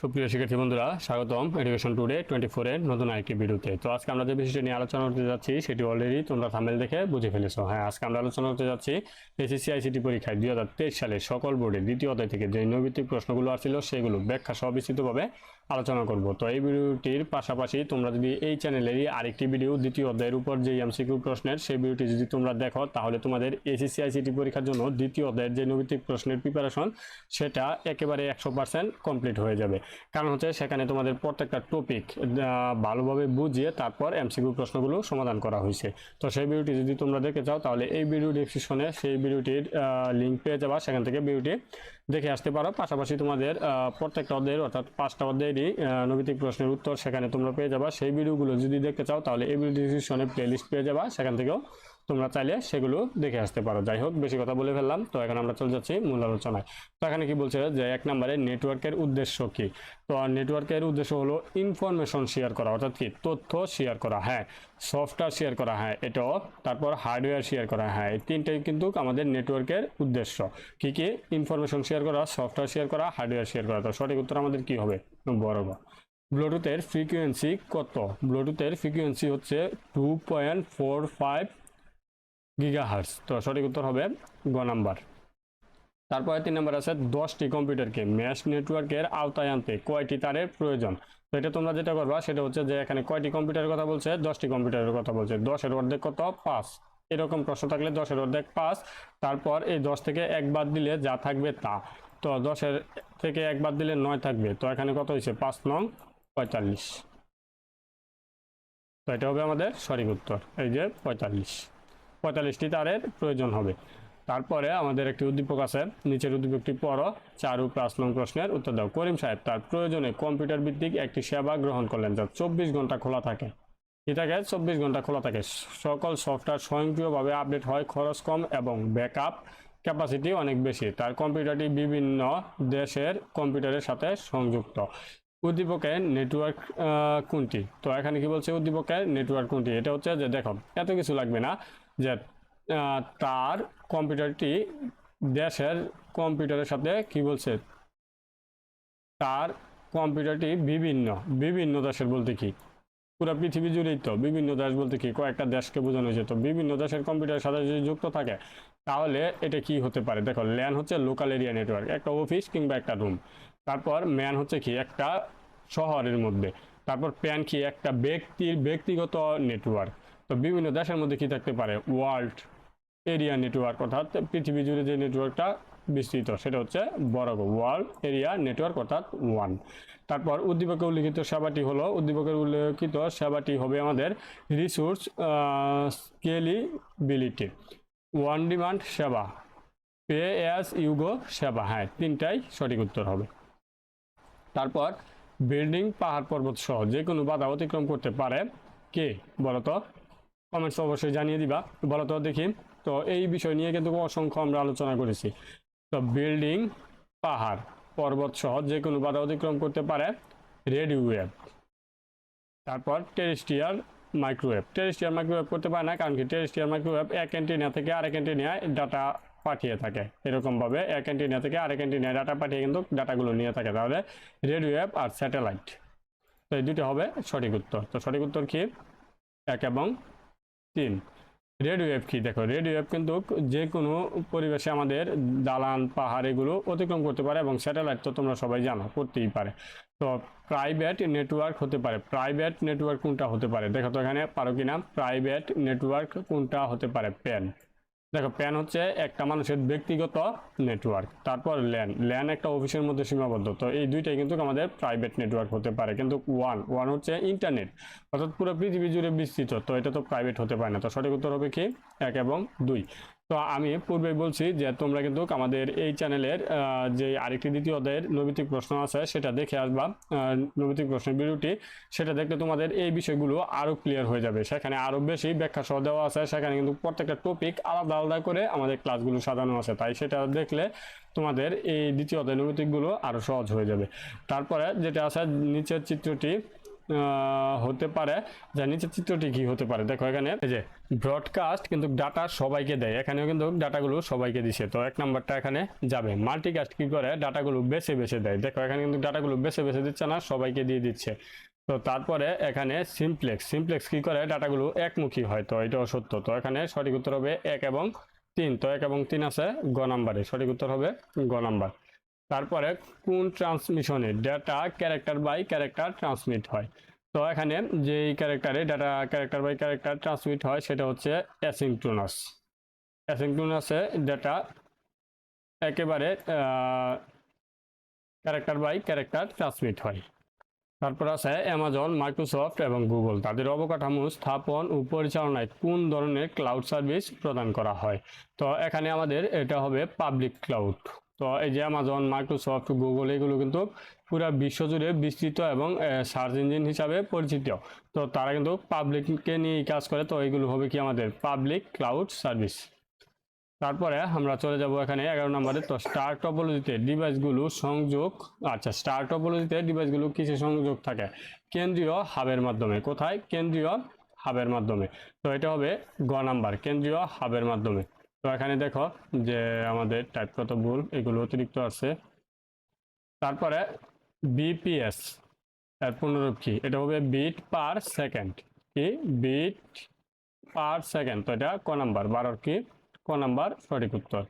সুপ্রিয় শিক্ষার্থী বন্ধুরা, স্বাগতম এডুকেশন টুডে টোয়েন্টি ফোরের নতুন আরেকটি ভিডিওতে। তো আজকে আমরা যে বিষয়টি নিয়ে আলোচনা করতে যাচ্ছি, সেটি অলরেডি তোমরা থামেল দেখে বুঝে ফেলেছো। হ্যাঁ আজকে আমরা আলোচনা করতে যাচ্ছি এসএসসি আইসিটি পরীক্ষায় দুই হাজার তেইশ সালে সকল বোর্ডে দ্বিতীয় অধ্যায় থেকে যে নৈবিত্তিক প্রশ্নগুলো আসছিল, সেগুলো ব্যাখ্যা সহ বিস্তৃতভাবে আলোচনা করব। তো এই ভিডিওটির পাশাপাশি তোমরা যদি এই চ্যানেলেরই আরেকটি ভিডিও, দ্বিতীয় অধ্যায়ের উপর যে এমসিকিউ প্রশ্নের, সেই ভিডিওটি যদি তোমরা দেখো, তাহলে তোমাদের এসএসসি আইসিটি পরীক্ষার জন্য দ্বিতীয় অধ্যায়ের যে নৈবিত্তিক প্রশ্নের প্রিপারেশন সেটা একেবারে একশো পার্সেন্ট কমপ্লিট হয়ে যাবে। কারণ হচ্ছে সেখানে তোমাদের প্রত্যেকটা টপিক ভালোভাবে বুঝিয়ে তারপর এমসিকিউ প্রশ্নগুলো সমাধান করা হয়েছে। তো সেই ভিডিওটি যদি তোমরা দেখতে চাও, তাহলে এই ভিডিও ডিসক্রিপশনে সেই ভিডিওটির লিঙ্ক পেয়ে যাবা। সেখান থেকে ভিডিওটি দেখে আসতে পারো। পাশাপাশি তোমাদের প্রত্যেকটা অধ্যায়ের, অর্থাৎ পাঁচটা অধ্যায়েরই নৈতিক প্রশ্নের উত্তর সেখানে তোমরা পেয়ে যাবা। সেই ভিডিওগুলো যদি দেখতে চাও, তাহলে এই ভিডিও ডিসক্রিপশনে প্লেলিস্ট পেয়ে যাবা। সেখান থেকেও তোমরা চাইলে সেগুলো দেখে আসতে পারো। যাই হোক, বেশি কথা বলে ফেললাম। তো এখন আমরা চলে যাচ্ছি মূল আলোচনায়। তো এখানে কি বলছে যে এক নম্বরে নেটওয়ার্কের উদ্দেশ্য কি? তো নেটওয়ার্কের উদ্দেশ্য হলো ইনফরমেশন শেয়ার করা, অর্থাৎ কি তথ্য শেয়ার করা। হ্যাঁ সফটওয়্যার শেয়ার করা হ্যাঁ এটাও। তারপর হার্ডওয়্যার শেয়ার করা হ্যাঁ এই তিনটাই কিন্তু আমাদের নেটওয়ার্কের উদ্দেশ্য। কি কি? ইনফরমেশন শেয়ার করা সফটওয়্যার শেয়ার করা হার্ডওয়্যার শেয়ার করা। তো সঠিক উত্তর আমাদের কি হবে? বরাবর। ব্লুটুথের ফ্রিকোয়েন্সি কত? ব্লুটুথের ফ্রিকোয়েন্সি হচ্ছে two point four five gigahertz তো সঠিক উত্তর হবে গ নাম্বার। তারপরে তিন নম্বর আছে, দশটি কম্পিউটারকে ম্যাশ নেটওয়ার্কের আওতায় আনতে কয়টি তারের প্রয়োজন? তো এটা তোমরা যেটা করবা, সেটা হচ্ছে যে এখানে কয়টি কম্পিউটারের কথা বলছে? দশটি কম্পিউটারের কথা বলছে। দশের অর্ধেক কত? পাঁচ। এরকম প্রশ্ন থাকলে দশের অর্ধেক পাঁচ। তারপর এই দশ থেকে এক বাদ দিলে যা থাকবে তা। তো দশের থেকে এক বাদ দিলে নয় থাকবে। তো এখানে কত হয়েছে? পাঁচ নং পঁয়তাল্লিশ। তো এটা হবে আমাদের সঠিক উত্তর। এই যে পঁয়তাল্লিশ। পঁয়তাল্লিশটি তারের প্রয়োজন হবে। তারপরে আমাদের একটি উদ্দীপক আছে, নিচের উদ্দীপকটি পড়ো, চার নং প্রশ্নের উত্তর দাও। করিম সাহেব, তার প্রয়োজনে কম্পিউটার ভিত্তিক একটি সেবা গ্রহণ করলেন যা চব্বিশ ঘণ্টা খোলা থাকে। কি থাকে? চব্বিশ ঘণ্টা খোলা থাকে। সকল সফটওয়্যার স্বয়ংক্রিয়ভাবে আপডেট হয়, খরচ কম এবং ব্যাকআপ ক্যাপাসিটি অনেক বেশি। তার কম্পিউটারটি বিভিন্ন দেশের কম্পিউটারের সাথে সংযুক্ত। উদ্দীপকের নেটওয়ার্ক কোনটি? তো এখানে কি বলছে উদ্দীপকের নেটওয়ার্ক কোনটি? এটা হচ্ছে যে, দেখো, এত কিছু লাগবে না। যে তার কম্পিউটারটি দেশের কম্পিউটারের সাথে কি বলছে? তার কম্পিউটারটি বিভিন্ন বিভিন্ন দেশের বলতে কি? পুরো পৃথিবী জুড়েই তো বিভিন্ন দেশ বলতে কি? কয়েকটা দেশকে বোঝানো হয়েছে তো বিভিন্ন দেশের কম্পিউটারের সাথে যদি যুক্ত থাকে, তাহলে এটা কি হতে পারে? দেখো ল্যান হচ্ছে লোকাল এরিয়া নেটওয়ার্ক একটা অফিস কিংবা একটা রুম তারপর ম্যান হচ্ছে কি? একটা শহরের মধ্যে। তারপর প্যান কি? একটা ব্যক্তির, ব্যক্তিগত নেটওয়ার্ক তো বিভিন্ন দেশের মধ্যে কি থাকতে পারে? ওয়ার্ল্ড এরিয়া নেটওয়ার্ক অর্থাৎ পৃথিবী জুড়ে যে নেটওয়ার্কটা বিস্তৃত, সেটা হচ্ছে বড় ওয়ার্ল্ড এরিয়া নেটওয়ার্ক অর্থাৎ ওয়ান তারপর উদ্দীপকে উল্লিখিত সেবাটি হলো, উদ্দীপকের উল্লেখিত সেবাটি হবে আমাদের রিসোর্স স্কেলিবিলিটি ওয়ান ডিমান্ড সেবা পে অ্যাজ ইউগো সেবা। হ্যাঁ তিনটাই সঠিক উত্তর হবে। তারপর বিল্ডিং পাহাড় পর্বত সহ যে কোনো বাধা অতিক্রম করতে পারে কে বলতো? কমেন্টস অবশ্যই জানিয়ে দিবা বলতো দেখি। তো এই বিষয় নিয়ে কিন্তু অসংখ্য আমরা আলোচনা করেছি। তো বিল্ডিং পাহাড়, পর্বত সহ যে কোনো বাধা অতিক্রম করতে পারে রেডিও ওয়েভ তারপর টেরিস্টিয়ার মাইক্রোওয়েভ টেরিস্টিয়ার মাইক্রোওয়েভ করতে পারে না, কারণ কি টেরিস্টিয়ার মাইক্রোওয়েভ এক অ্যান্টিনা থেকে আরেক অ্যান্টিনায় ডাটা পাঠিয়ে থাকে। এরকমভাবে এক অ্যান্টিনা থেকে আরেক অ্যান্টিনায় ডাটা পাঠিয়ে কিন্তু ডাটাগুলো নিয়ে থাকে। তাহলে রেডিও ওয়েভ আর স্যাটেলাইট তো এই দুটো হবে সঠিক উত্তর। তো সঠিক উত্তর কি? এক এবং তিন। রেডিও ওয়েভ কী? দেখো, রেডিও ওয়েভ কিন্তু যে কোনো পরিবেশে আমাদের দালান, পাহাড় এগুলো অতিক্রম করতে পারে এবং স্যাটেলাইট তো তোমরা সবাই জানো, করতেই পারে। তো প্রাইভেট নেটওয়ার্ক হতে পারে। প্রাইভেট নেটওয়ার্ক কোনটা হতে পারে? দেখো তো এখানে পারো কিনা? প্রাইভেট নেটওয়ার্ক কোনটা হতে পারে? প্যান। দেখো প্যান হচ্ছে একটা মানুষের ব্যক্তিগত নেটওয়ার্ক তারপর ল্যান ল্যান একটা অফিসের মধ্যে সীমাবদ্ধ। তো এই দুইটাই কিন্তু আমাদের প্রাইভেট নেটওয়ার্ক হতে পারে, কিন্তু ওয়ান ওয়ান হচ্ছে ইন্টারনেট অর্থাৎ পুরো পৃথিবী জুড়ে বিস্তৃত, তো এটা তো প্রাইভেট হতে পারে না। তো সঠিক উত্তর হবে কি? এক এবং দুই। তো আমি পূর্বেই বলছি যে তোমরা কিন্তু আমাদের এই চ্যানেলের যে আরেকটি দ্বিতীয় অধ্যায়ের নৈতিক প্রশ্ন আছে, সেটা দেখে আসবা। নৈতিক প্রশ্নের ভিডিওটি, সেটা দেখলে তোমাদের এই বিষয়গুলো আরও ক্লিয়ার হয়ে যাবে। সেখানে আরও বেশি ব্যাখ্যা সহ দেওয়া আছে। সেখানে কিন্তু প্রত্যেকটা টপিক আলাদা আলাদা করে আমাদের ক্লাসগুলো সাজানো আছে। তাই সেটা দেখলে তোমাদের এই দ্বিতীয় অধ্যায় নৈতিকগুলো আরও সহজ হয়ে যাবে। তারপরে যেটা আছে, নিচের চিত্রটি হতে পারে। যে নিচের চিত্রটি কি হতে পারে? দেখো এখানে এই যে ব্রডকাস্ট কিন্তু ডাটা সবাইকে দেয়। এখানেও কিন্তু ডাটাগুলো সবাইকে দিছে। তো এক নাম্বারটা এখানে যাবে। মাল্টিকাস্ট কি করে? ডাটাগুলো বেছে বেছে দেয়। দেখো এখানে কিন্তু ডাটাগুলো বেছে বেছে দিচ্ছে না, সবাইকে দিয়ে দিচ্ছে। তো তারপরে এখানে সিমপ্লেক্স সিমপ্লেক্স কি করে? ডাটাগুলো একমুখী হয়। তো এটাও সত্য। তো এখানে সঠিক উত্তর হবে এক এবং তিন। তো এক এবং তিন আছে গ নাম্বারে। সঠিক উত্তর হবে গ নাম্বার। তারপরে কোন ট্রান্সমিশনে data character by character transmit হয়? তো এখানে যেই ক্যারেক্টারে data character by character transmit হয়, সেটা হচ্ছে অ্যাসিংক্রোনাস অ্যাসিংক্রোনাসে ডেটা একেবারে ক্যারেক্টার বাই ক্যারেক্টার ট্রান্সমিট হয়। তারপর আছে অ্যামাজন মাইক্রোসফট এবং গুগল তাদের অবকাঠামো স্থাপন ও পরিচালনায় কোন ধরনের ক্লাউড সার্ভিস প্রদান করা হয়? তো এখানে আমাদের এটা হবে পাবলিক ক্লাউড তো এই যে অ্যামাজন মাইক্রোসফট গুগল এগুলো কিন্তু পুরা বিশ্বজুড়ে বিস্তৃত এবং সার্চ ইঞ্জিন হিসাবে পরিচিত। তো তারা কিন্তু পাবলিককে নিয়ে কাজ করে। তো এগুলো হবে কি আমাদের পাবলিক ক্লাউড সার্ভিস তারপরে আমরা চলে যাব এখানে এগারো নম্বরে। তো স্টার টপোলজিতে ডিভাইসগুলো সংযোগ আচ্ছা স্টার টপোলজিতে ডিভাইসগুলো কিসে সংযোগ থাকে? কেন্দ্রীয় হাবের মাধ্যমে। কোথায়? কেন্দ্রীয় হাবের মাধ্যমে। তো এটা হবে গ নাম্বার। কেন্দ্রীয় হাবের মাধ্যমে। তো এখানে দেখো যে আমাদের টাইপ কত ভুল, এগুলো অতিরিক্ত আছে। তারপরে বিপিএস এর পুনরূপ কি এটা হবে বিট পার সেকেন্ড কি? বিট পার সেকেন্ড তো এটা ক নাম্বার, বারোর কি? ক নাম্বার, সঠিক উত্তর।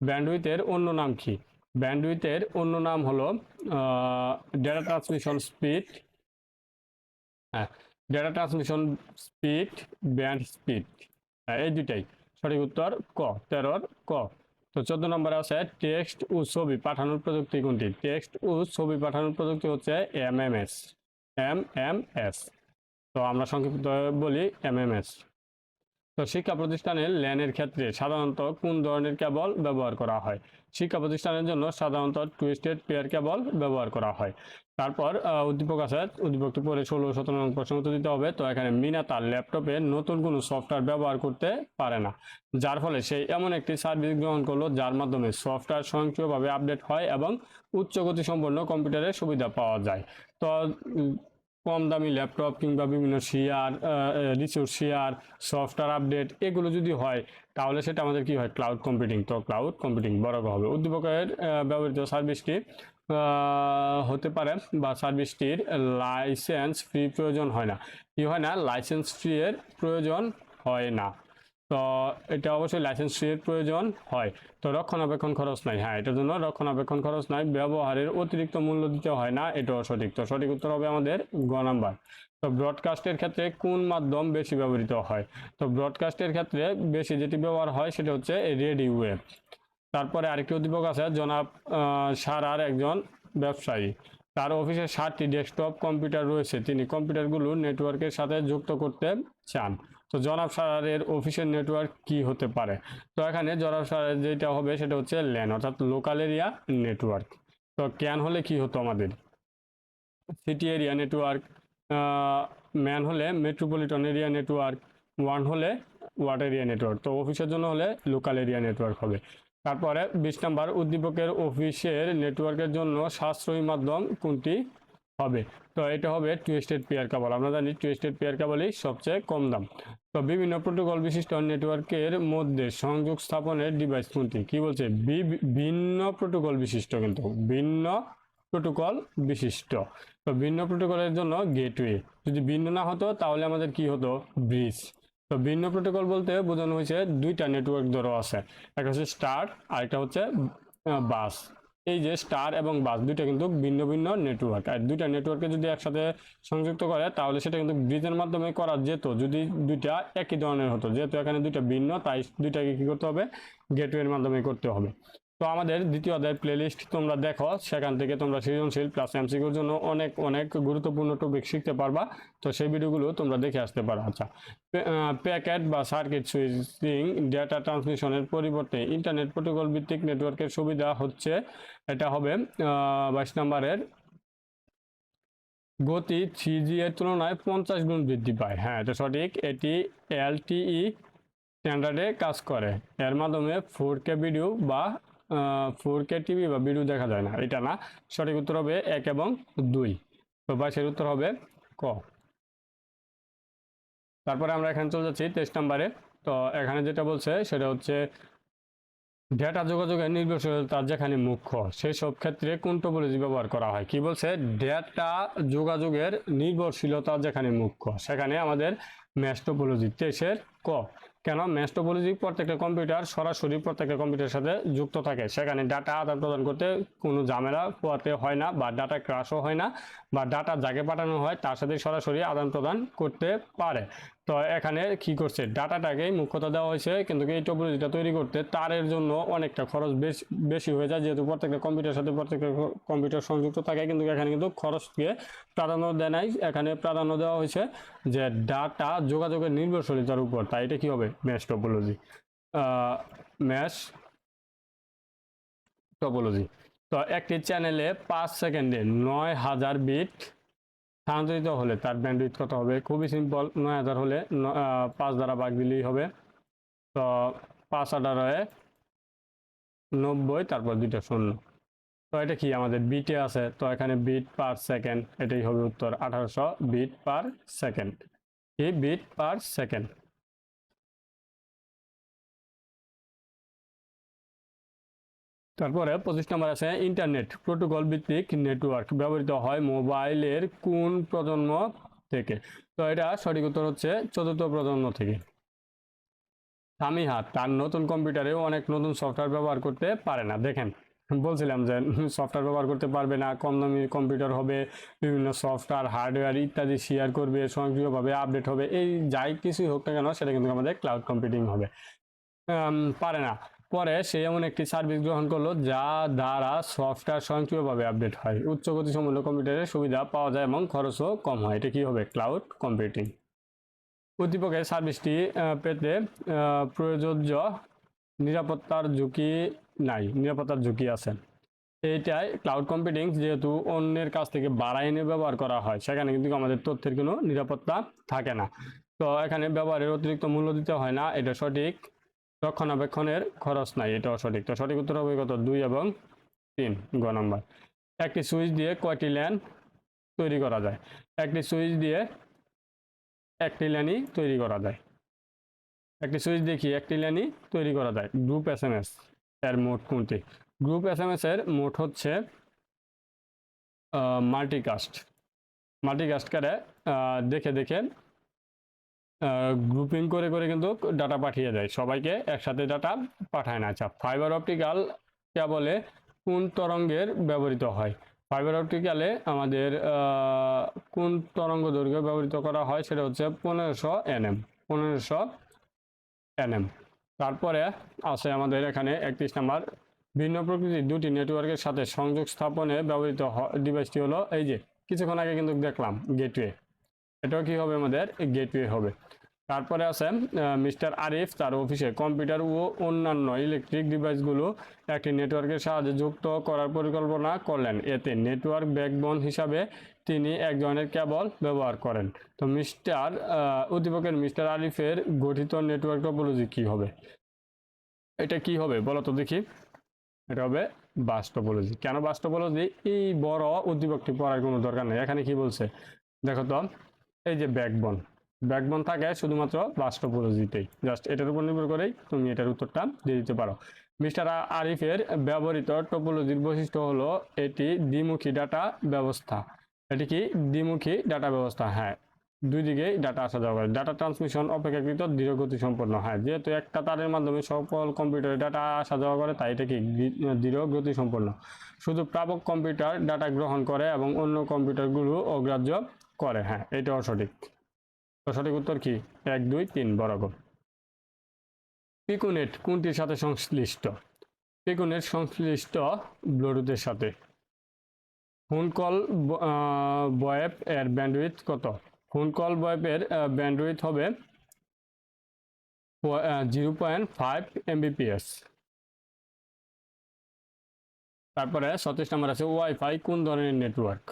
ব্যান্ডউইথের অন্য নাম কি? ব্যান্ডউইথের অন্য নাম হলো ডেটা ট্রান্সমিশন স্পিড হ্যাঁ data transmission speed band speed এই দুটাই সঠিক উত্তর ক, তেরোর ক। তো চোদ্দ নম্বরে আছে টেক্সট ও ছবি পাঠানোর প্রযুক্তি কোনটি? টেক্সট ও ছবি পাঠানোর প্রযুক্তি হচ্ছে M M S M M S তো আমরা সংক্ষিপ্ত বলি এম এম এস তো শিক্ষা প্রতিষ্ঠানের ল্যানের ক্ষেত্রে সাধারণত কোন ধরনের কেবল ব্যবহার করা হয়? শিক্ষা প্রতিষ্ঠানের জন্য সাধারণত টুইস্টেড পেয়ার কেবল ব্যবহার করা হয়। তারপর উদ্দীপক আছে উদ্দীপকটি পরে ষোলো সতেরো নং প্রশ্ন উত্তর দিতে হবে। তো এখানে মিনা তার ল্যাপটপে নতুন কোনো সফটওয়্যার ব্যবহার করতে পারে না। যার ফলে সে এমন একটি সার্ভিস গ্রহণ করল যার মাধ্যমে সফটওয়্যার স্বয়ংক্রিয়ভাবে আপডেট হয় এবং উচ্চ গতি সম্পন্ন কম্পিউটারের সুবিধা পাওয়া যায়। তো কম দামি ল্যাপটপ কিংবা বিভিন্ন share resource share software update এগুলো যদি হয়, তাহলে সেটা আমাদের কি হয়? ক্লাউড কম্পিউটিং তো ক্লাউড কম্পিউটিং বড় হবে। উদ্দীপকের ব্যবহৃত সার্ভিসটি হতে পারে বা সার্ভিসটির লাইসেন্স ফ্রি প্রয়োজন হয় না। কি হয় না? লাইসেন্স ফ্রি এর প্রয়োজন হয় না। তো এটা অবশ্যই লাইসেন্স ফি এর প্রয়োজন হয়। তো রক্ষণাবেক্ষণ খরচ নাই। হ্যাঁ এটার জন্য রক্ষণাবেক্ষণ খরচ নাই। ব্যবহারের অতিরিক্ত মূল্য দিতে হয় না, এটাও সঠিক। তো সঠিক উত্তর হবে আমাদের গ নাম্বার। তো ব্রডকাস্টের ক্ষেত্রে কোন মাধ্যম বেশি ব্যবহৃত হয়? তো ব্রডকাস্টের ক্ষেত্রে বেশি যেটি ব্যবহার হয় সেটা হচ্ছে রেডিও ওয়েব তারপরে আরেকটি উদ্দীপক আছে, জনাব সারার একজন ব্যবসায়ী। তার অফিসে সাতটি ডেস্কটপ কম্পিউটার রয়েছে। তিনি কম্পিউটারগুলো নেটওয়ার্কের সাথে যুক্ত করতে চান। তো জনাব সারারের অফিসের নেটওয়ার্ক কি হতে পারে? তো এখানে জনাব সারার যেটা হবে সেটা হচ্ছে ল্যান অর্থাৎ লোকাল এরিয়া নেটওয়ার্ক তো ক্যান হলে কি হতো আমাদের? সিটি এরিয়া নেটওয়ার্ক ম্যান হলে মেট্রোপলিটন এরিয়া নেটওয়ার্ক ওয়ান হলে ওয়াট এরিয়া নেটওয়ার্ক তো অফিসের জন্য হলে লোকাল এরিয়া নেটওয়ার্ক হবে। তারপরে বিশ নাম্বার, উদ্দীপকের অফিসের নেটওয়ার্কের জন্য সাশ্রয়ী মাধ্যম কোনটি? হবে। তো এটা হবে টুয়েস্টেড পেয়ার কেবল আমরা জানি টুয়েস্টেড পেয়ার কেবলই সবচেয়ে কম দাম। তো বিভিন্ন প্রোটোকল বিশিষ্ট নেটওয়ার্কের মধ্যে সংযোগ স্থাপনের ডিভাইস কোনটি? কি বলছে? ভিন্ন প্রোটোকল বিশিষ্ট কিন্তু, ভিন্ন প্রোটোকল বিশিষ্ট। তো ভিন্ন প্রোটোকলের জন্য গেটওয়ে যদি ভিন্ন না হতো, তাহলে আমাদের কি হতো? ব্রিজ তো ভিন্ন প্রোটোকল বলতে বোঝানো হয়েছে দুইটা নেটওয়ার্ক ধরো আছে। একটা হচ্ছে স্টার আর একটা হচ্ছে বাস এই যে স্টার এবং বাস দুইটা কিন্তু ভিন্ন ভিন্ন নেটওয়ার্ক আর দুইটা নেটওয়ার্কে যদি একসাথে সংযুক্ত করে, তাহলে সেটা কিন্তু ব্রিজের মাধ্যমে করা যেত। যদি দুইটা একই ধরনের হতো, যেহেতু এখানে দুইটা ভিন্ন, তাই দুইটাকে কী করতে হবে? গেটওয়ের মাধ্যমে করতে হবে। তো আমাদের দ্বিতীয় অধ্যায় প্লেলিস্ট তোমরা দেখো, সেখান থেকে তোমরা সৃজনশীল প্লাস এমসিকিউর জন্য অনেক অনেক গুরুত্বপূর্ণ টপিক শিখতে পারবা। তো সেই ভিডিওগুলো তোমরা দেখে আসতে পারো। আচ্ছা প্যাকেট বা সার্কিট সুইচিং ডেটা ট্রান্সমিশনের পরিবর্তে ইন্টারনেট প্রোটোকল ভিত্তিক নেটওয়ার্কের সুবিধা হচ্ছে, এটা হবে বাইশ নম্বরের গতি থ্রি জি এর তুলনায় পঞ্চাশ গুণ বৃদ্ধি পায়। হ্যাঁ এটা সঠিক। এটি এলটিই স্ট্যান্ডার্ডে কাজ করে। এর মাধ্যমে ফোর কে ভিডিও বা ফোর কে টিভি বা ভিডিও দেখা যায় না। এটা না। সঠিক উত্তর হবে এক এবং দুই। তো বাইশের উত্তর হবে ক। তারপরে আমরা এখানে চলে যাচ্ছি তেইশ নাম্বারে তো এখানে যেটা বলছে, সেটা হচ্ছে ডেটা যোগাযোগের নির্ভরশীলতা যেখানে মুখ্য সেই সব ক্ষেত্রে কোন টোপোলজি ব্যবহার করা হয়? কি বলছে? ডেটা যোগাযোগের নির্ভরশীলতা যেখানে মুখ্য, সেখানে আমাদের ম্যাশ টোপোলজি তেইশের ক। কেন? ম্যাশ টোপোলজি প্রত্যেকটা কম্পিউটার সরাসরি প্রত্যেকটা কম্পিউটারের সাথে যুক্ত থাকে। সেখানে ডাটা আদান প্রদান করতে কোনো ঝামেলা পোয়াতে হয় না বা ডাটা ক্রাশও হয় না বা ডাটা যাকে পাঠানো হয় তার সাথে সরাসরি আদান প্রদান করতে পারে। তো এখানে কি করছে? ডাটাটাকেই মুখ্যতা দেওয়া হয়েছে, কিন্তু এই টোপোলজিটা তৈরি করতে তারের জন্য অনেকটা খরচ বেশি বেশি হয়ে যায়, যেহেতু প্রত্যেকটা কম্পিউটার সাথে প্রত্যেকটা কম্পিউটার সংযুক্ত থাকে, কিন্তু এখানে কিন্তু খরচকে প্রাধান্য দেয় নাই। এখানে প্রাধান্য দেওয়া হয়েছে যে ডাটা যোগাযোগের নির্ভরশীলতার উপর। তাই এটা কি হবে? ম্যাশ টোপোলজি ম্যাশ টোপোলজি তো একটি চ্যানেলে পাঁচ সেকেন্ডে নয় হাজার বিট স্থানান্তরিত হলে তার ব্যান্ডউইথ কত হবে? খুবই সিম্পল নয় হাজার হলে পাঁচ দ্বারা ভাগ দিলেই হবে। তো পাঁচ হাজার আঠারোয় নব্বই, তারপর দুইটা শূন্য। তো এটা কি? আমাদের বিটে আছে। তো এখানে বিট পার সেকেন্ড এটাই হবে উত্তর। আঠারোশো বিট পার সেকেন্ড কি? বিট পার সেকেন্ড তারপরে পঁচিশ নম্বর আছে ইন্টারনেট, প্রোটোকল ভিত্তিক নেটওয়ার্ক ব্যবহৃত হয় মোবাইলের কোন প্রজন্ম থেকে? তো এটা সঠিক উত্তর হচ্ছে চতুর্থ প্রজন্ম থেকে। সামিহা তার নতুন কম্পিউটারে অনেক নতুন সফটওয়্যার ব্যবহার করতে পারে না। দেখেন, বলছিলাম যে সফটওয়্যার ব্যবহার করতে পারবে না, কম দামি কম্পিউটার হবে, বিভিন্ন সফটওয়্যার, হার্ডওয়্যার ইত্যাদি শেয়ার করবে, স্বয়ংক্রিয়ভাবে আপডেট হবে, এই যাই কিছুই হোক না কেন, সেটা কিন্তু আমাদের ক্লাউড কম্পিউটিং হবে। পারে না। পরে সে এমন একটি সার্ভিস গ্রহণ করল যা দ্বারা সফটওয়্যার স্বয়ংক্রিয়ভাবে আপডেট হয়। উচ্চ গতি সম্পন্ন কম্পিউটারের সুবিধা পাওয়া যায় এবং খরচও কম হয়। এটা কি হবে? ক্লাউড কম্পিউটিং উদ্দীপকের সার্ভিসটি পেতে প্রযোজ্য নিরাপত্তার ঝুঁকি নাই। নিরাপত্তার ঝুঁকি আছে। এইটাই ক্লাউড কম্পিউটিং যেহেতু অন্যের কাছ থেকে বাড়াই এনে ব্যবহার করা হয়, সেখানে কিন্তু আমাদের তথ্যের কোনো নিরাপত্তা থাকে না। তো এখানে ব্যবহারের অতিরিক্ত মূল্য দিতে হয় না। এটা সঠিক। রক্ষণাবেক্ষণের খরচ নাই, এটাও সঠিক। তো সঠিক উত্তর হবে কত? দুই এবং তিন, গ নম্বর। একটি সুইচ দিয়ে কয়টি ল্যান তৈরি করা যায়? একটি সুইচ দিয়ে একটি ল্যানই তৈরি করা যায়। একটি সুইচ দেখি একটি ল্যানই তৈরি করা যায়? গ্রুপ এস এম এস এর মোট কোনটি? গ্রুপ এস এম এস এর মোট হচ্ছে মাল্টিকাস্ট মাল্টিকাস্টকারে দেখে দেখে গ্রুপিং করে করে কিন্তু ডাটা পাঠিয়ে দেয়। সবাইকে একসাথে ডাটা পাঠায় না। আচ্ছা ফাইবার অপটিক্যাল কেবলে কোন তরঙ্গের ব্যবহৃত হয়? ফাইবার অপটিক্যালে আমাদের কোন তরঙ্গ দৈর্ঘ্য ব্যবহৃত করা হয় সেটা হচ্ছে পনেরোশো এনএম পনেরোশো এনএম তারপরে আছে আমাদের এখানে একত্রিশ নাম্বার। ভিন্ন প্রকৃতির দুটি নেটওয়ার্কের সাথে সংযোগ স্থাপনে ব্যবহৃত ডিভাইসটি হলো এই যে, কিছুক্ষণ আগে কিন্তু দেখলাম গেটওয়ে এটাও কি হবে আমাদের? গেটওয়ে হবে। তারপরে আছে মিস্টার আরিফ, তার অফিসে কম্পিউটার ও অন্যান্য ইলেকট্রিক ডিভাইসগুলো একটি নেটওয়ার্কের সাহায্যে যুক্ত করার পরিকল্পনা করলেন। এতে নেটওয়ার্ক ব্যাকবোন হিসাবে তিনি এক ধরনের কেবল ব্যবহার করেন। তো মিস্টার উদ্দীপকের মিস্টার আরিফের গঠিত নেটওয়ার্ক টপোলজি কি হবে? এটা কি হবে বলো তো দেখি। এটা হবে বাস টপোলজি কেন বাস টপোলজি এই বড় উদ্দীপকটি পড়ার কোনো দরকার নেই। এখানে কি বলছে? দেখো তো এই যে ব্যাকবন ব্যাকবন থাকে শুধুমাত্র বাস্টোপোলজিতেই জাস্ট এটার উপর নির্ভর করেই তুমি এটার উত্তরটা দিয়ে দিতে পারো। মিস্টার আরিফের ব্যবহৃত টোপোলজির বৈশিষ্ট্য হলো এটি দ্বিমুখী ডাটা ব্যবস্থা। এটি কি? দ্বিমুখী ডাটা ব্যবস্থা হ্যাঁ। দুই দিকেই ডাটা আসা যাওয়া করে ডাটা ট্রান্সমিশন অপেক্ষাকৃত দৃঢ়গতি সম্পন্ন, হয়। যেহেতু একটা তারের মাধ্যমে সকল কম্পিউটারে ডাটা আসা যাওয়া করে, তাই এটা কি দৃঢ় গতি সম্পন্ন শুধু প্রাপক কম্পিউটার ডাটা গ্রহণ করে এবং অন্য কম্পিউটারগুলো অগ্রাহ্য করে হ্যাঁ এটাও সঠিক তো সঠিক উত্তর কি? এক, দুই, তিন, বরাবর। পিকুনেট কোনটির সাথে সংশ্লিষ্ট? পিকুনেট সংশ্লিষ্ট ব্লুটুথের সাথে। ফোন কল বয়েপ এর ব্যান্ডউইথ কত? ফোন কল বয়েপের ব্যান্ডউইথ হবে জিরো পয়েন্ট ফাইভ এমবিপিএস। তারপরে সতেশ নাম্বার আছে ওয়াইফাই কোন ধরনের নেটওয়ার্ক?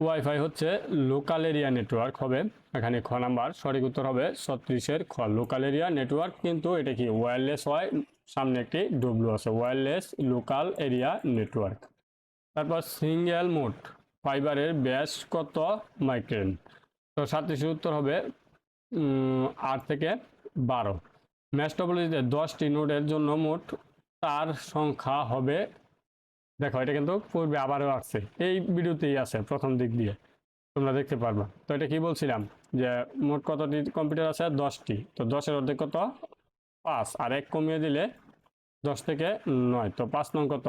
ওয়াইফাই হচ্ছে লোকাল এরিয়া নেটওয়ার্ক হবে। এখানে খ নাম্বার, সঠিক উত্তর হবে ছত্রিশের খ। লোকাল এরিয়া নেটওয়ার্ক কিন্তু এটা কি ওয়্যারলেস হয়? সামনে একটি ডব্লু আছে ওয়্যারলেস লোকাল এরিয়া নেটওয়ার্ক তারপর সিঙ্গেল মোড ফাইবারের ব্যাস কত মাইক্রন তো সাতত্রিশের উত্তর হবে আট থেকে বারো। ম্যাচ দশটি নোডের জন্য মোট তার সংখ্যা হবে দেখো, এটা কিন্তু পূর্বে আবারও আসছে। এই ভিডিওতেই আছে প্রথম দিক দিয়ে। তোমরা দেখতে পারবা। তো এটা কি বলছিলাম? যে মোট কতটি কম্পিউটার আছে? দশটি। তো দশের অর্ধেক কত? পাঁচ। আর এক কমিয়ে দিলে দশ থেকে নয়। তো পাঁচ নং কত?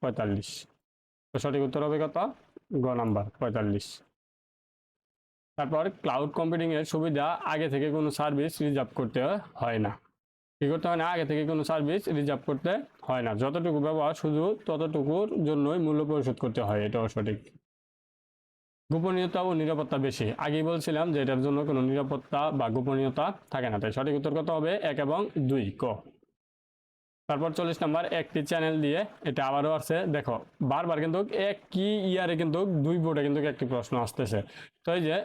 পঁয়তাল্লিশ। তো সঠিক উত্তর হবে কত? গ নাম্বার, পঁয়তাল্লিশ। তারপর ক্লাউড কম্পিউটিংয়ের সুবিধা আগে থেকে কোনো সার্ভিস রিজার্ভ করতে হয় না। কি করতে হয় না? আগে থেকে কোনো সার্ভিস রিজার্ভ করতে হয় না। যতটুকু ব্যবহার শুধু ততটুকুর জন্যই মূল্য পরিশোধ করতে হয়, এটাও সঠিক। গোপনীয়তা ও নিরাপত্তা বেশি। আগেই বলছিলাম যে এটার জন্য কোনো নিরাপত্তা বা গোপনীয়তা থাকে না। তাই সঠিক উত্তর কত হবে? এক এবং দুই ক। তারপর চল্লিশ নাম্বার, একটি চ্যানেল দিয়ে এটা আবারও আছে দেখো, বারবার কিন্তু একই ইয়ারে কিন্তু দুই বোর্ডে কিন্তু একটি প্রশ্ন আসতেছে। তো এই যে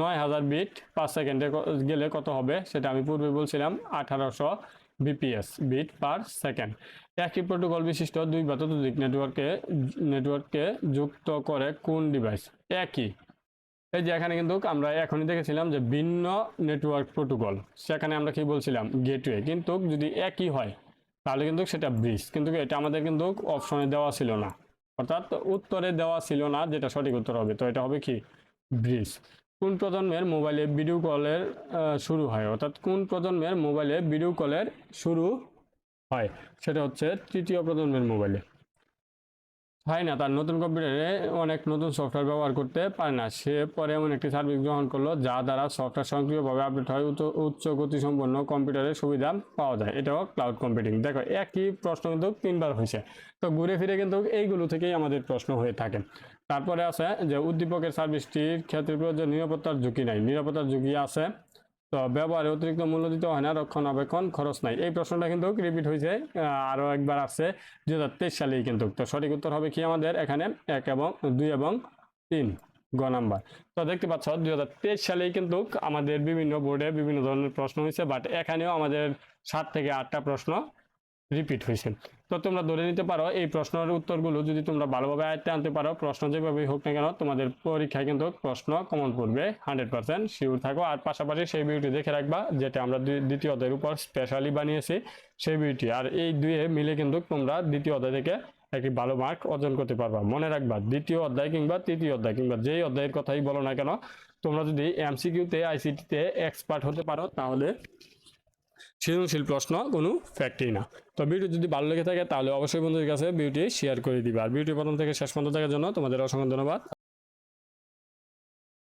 নয় হাজার বিট পাঁচ সেকেন্ডে গেলে কত হবে? সেটা আমি পূর্বে বলছিলাম, আঠারোশো বিপিএস বিট পার সেকেন্ড। একই প্রোটোকল বিশিষ্ট দুই বা ততোধিক নেটওয়ার্কে, নেটওয়ার্ককে যুক্ত করে কোন ডিভাইস একই। এই যে এখানে কিন্তু আমরা এখনই দেখেছিলাম যে ভিন্ন নেটওয়ার্ক প্রোটোকল, সেখানে আমরা কি বলছিলাম? গেটওয়ে কিন্তু যদি একই হয়, তাহলে কিন্তু সেটা ব্রিজ কিন্তু এটা আমাদের কিন্তু অপশনে দেওয়া ছিল না। অর্থাৎ উত্তরে দেওয়া ছিল না যেটা সঠিক উত্তর হবে। তো এটা হবে কি? ব্রিজ কোন প্রজন্মের মোবাইলে ভিডিও কলের শুরু হয়? অর্থাৎ কোন প্রজন্মের মোবাইলে ভিডিও কলের শুরু হয়? সেটা হচ্ছে তৃতীয় প্রজন্মের মোবাইলে। হয় না, তার নতুন কম্পিউটারে অনেক নতুন সফটওয়্যার ব্যবহার করতে পারে না। সে পরে এমন একটি সার্ভিস গ্রহণ করল, যা দ্বারা সফটওয়্যার স্বয়ংক্রিয়ভাবে আপডেট হয়, উচ্চ- গতিসম্পন্ন কম্পিউটারের সুবিধা পাওয়া যায়। এটাও ক্লাউড কম্পিউটিং দেখো, একই প্রশ্ন কিন্তু তিনবার হয়েছে। তো ঘুরে ফিরে কিন্তু এইগুলো থেকেই আমাদের প্রশ্ন হয়ে থাকে। তারপরে আছে যে, উদ্দীপকের সার্ভিসটির ক্ষেত্রে নিরাপত্তার ঝুঁকি নাই। নিরাপত্তার ঝুঁকি আছে তো ব্যবহারে অতিরিক্ত মূল্য দিতে হয় না রক্ষণাবেক্ষণ খরচ নাই। এই প্রশ্নটা কিন্তু রিপিট হয়েছে আরও একবার আসছে দু হাজার তেইশ সালেই কিন্তু। তো সঠিক উত্তর হবে কি আমাদের? এখানে এক এবং দুই এবং তিন, গ নাম্বার। তো দেখতে পাচ্ছ দুই হাজার তেইশ সালেই কিন্তু আমাদের বিভিন্ন বোর্ডে বিভিন্ন ধরনের প্রশ্ন হয়েছে বাট এখানেও আমাদের সাত থেকে আটটা প্রশ্ন রিপিট হয়েছে তো তোমরা ধরে নিতে পারো, এই প্রশ্নের উত্তরগুলো যদি তোমরা ভালোভাবে আয়ত্তে আনতে পারো, প্রশ্ন যেভাবেই হোক না কেন, তোমাদের পরীক্ষায় কিন্তু প্রশ্ন কমন পড়বে হান্ড্রেড পার্সেন্ট শিওর থাকো। আর পাশাপাশি সেই ভিডিওটি দেখে রাখবা, যেটা আমরা দ্বি- দ্বিতীয় অধ্যায়ের উপর স্পেশালি বানিয়েছি, সেই ভিডিওটি। আর এই দুয়ে মিলে কিন্তু তোমরা দ্বিতীয় অধ্যায় থেকে একটি ভালো মার্ক অর্জন করতে পারবা। মনে রাখবা, দ্বিতীয় অধ্যায় কিংবা তৃতীয় অধ্যায় কিংবা যেই অধ্যায়ের কথাই বলো না কেন, তোমরা যদি এমসিকিউতে আইসিটিতে এক্সপার্ট হতে পারো, তাহলে সৃজনশীল প্রশ্ন, কোনো ফ্যাক্টই না। তো ভিডিও যদি ভালো লেগে থাকে, তাহলে অবশ্যই বন্ধুদের কাছে ভিডিওটি শেয়ার করে দিবে। আর ভিডিও প্রথম থেকে শেষ পর্যন্ত থাকার জন্য তোমাদের অসংখ্য ধন্যবাদ।